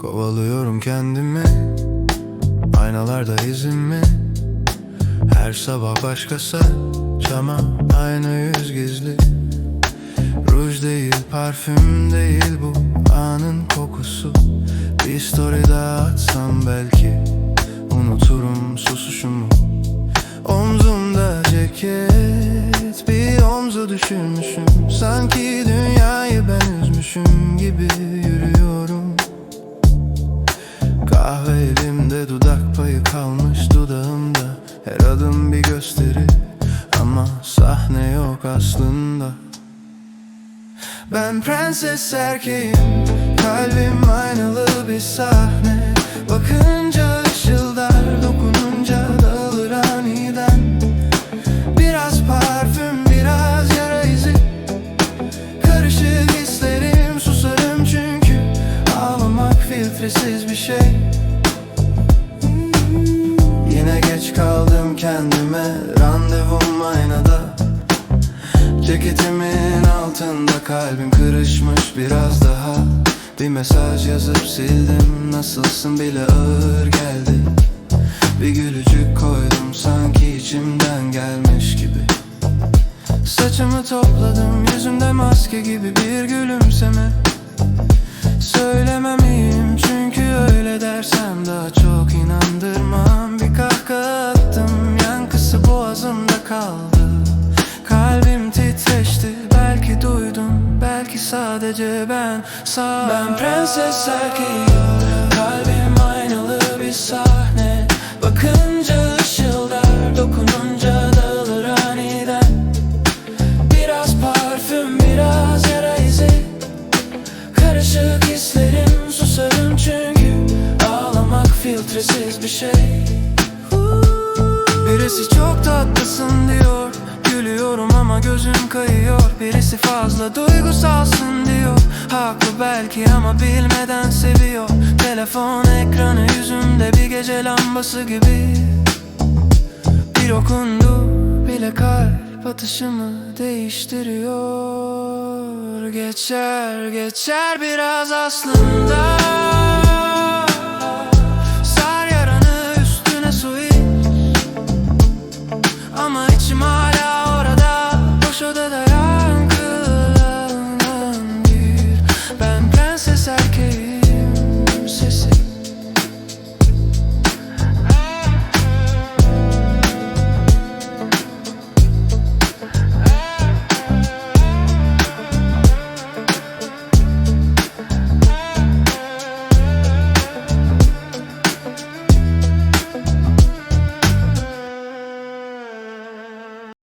Kovalıyorum kendimi. Aynalarda izimi Her sabah başka saç ama aynı yüz gizli Ruj değil parfüm değil bu anın kokusu. Bir story daha atsam belki Unuturum susuşumu. Omzumda ceket Bir omzu düşürmüşüm Sanki dünyayı ben üzmüşüm gibi yürüyorum. Kahve elimde dudak payı kalmış dudağımda. Her adım bir gösteri ama sahne yok aslında Ben prenses erkeğim kalbim aynalı bir sahne. Bakınca ışıldar dokununca dağılır aniden. Biraz parfüm biraz yara izi. Karışık hislerim susarım çünkü Ağlamak filtresiz bir şey. Yine geç kaldım kendime Randevum aynada. Ceketimin altında kalbim kırışmış biraz daha. Bir mesaj yazıp sildim Nasılsın bile ağır geldi. Bir gülücük koydum sanki içimden gelmiş gibi. Saçımı topladım yüzümde maske gibi bir gülümseme. Söylemem iyiyim çünkü öyle dersem daha çok inandırmam. Bir kahkaha attım yankısı boğazımda kaldı. Kalbim titreşti belki duydun belki sadece ben sağ. Ben prenses erkeğim. Kalbim aynalı bir sahne. Bakınca ışıldar dokununca dağılır aniden. Biraz parfüm biraz yara izi. Karışık hislerim susarım çünkü Ağlamak filtresiz bir şey. Birisi çok tatlısın diyor Gülüyorum ama gözüm kayıyor. Birisi fazla duygusalsın diyor. Haklı belki ama bilmeden seviyor. Telefon ekranı yüzümde bir gece lambası gibi. Bir okundu bile kalp atışımı değiştiriyor. Geçer geçer biraz aslında